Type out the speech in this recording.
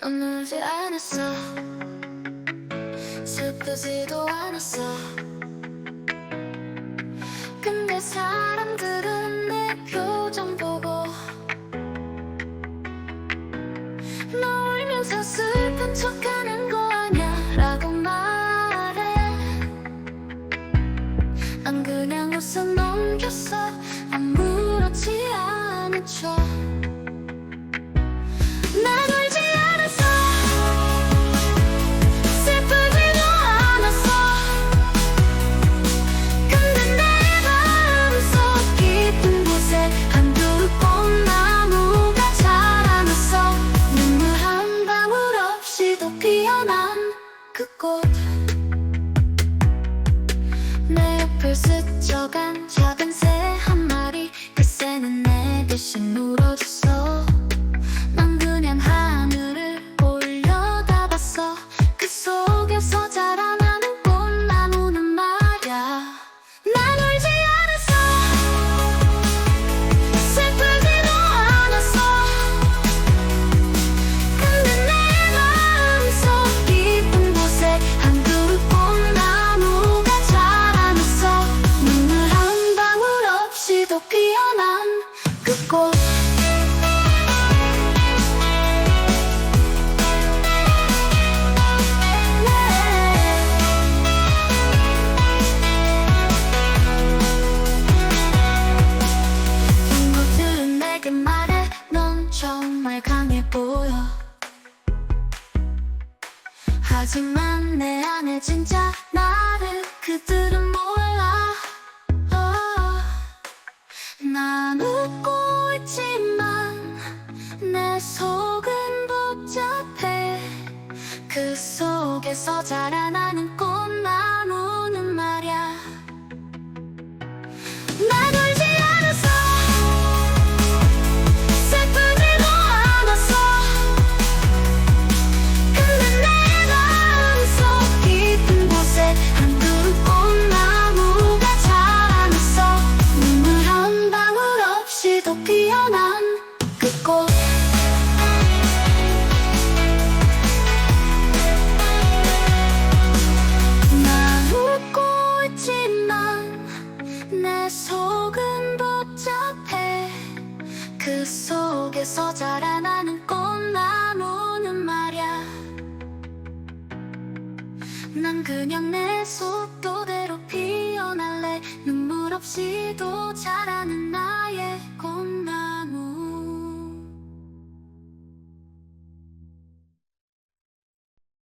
넌 울지 않았어. 슬프지도 않았어. 근데 사람들은 내 표정 보고 너 울면서 슬픈 척하는 거 아냐 라고 말해. 난 그냥 웃어 넘겼어. 아무렇지 않은 척 그꽃 내 옆을 스쳐간 작은 새 한 마리. 그 새는 내 대신 울어줬어. 난 그냥 하늘을 올려다봤어. 그 속에서 자라나 정말 강해 보여. 하지만 내 안에 진짜 나를 그들은 몰라. 어, 난 웃고 있지만 내 속은 복잡해. 그 속에서 자라나는 꽃 속에서 자라나는 꽃나무는 말야. 난 그냥 내 속도대로 피어날래. 눈물 없이도 자라는 나의 꽃나무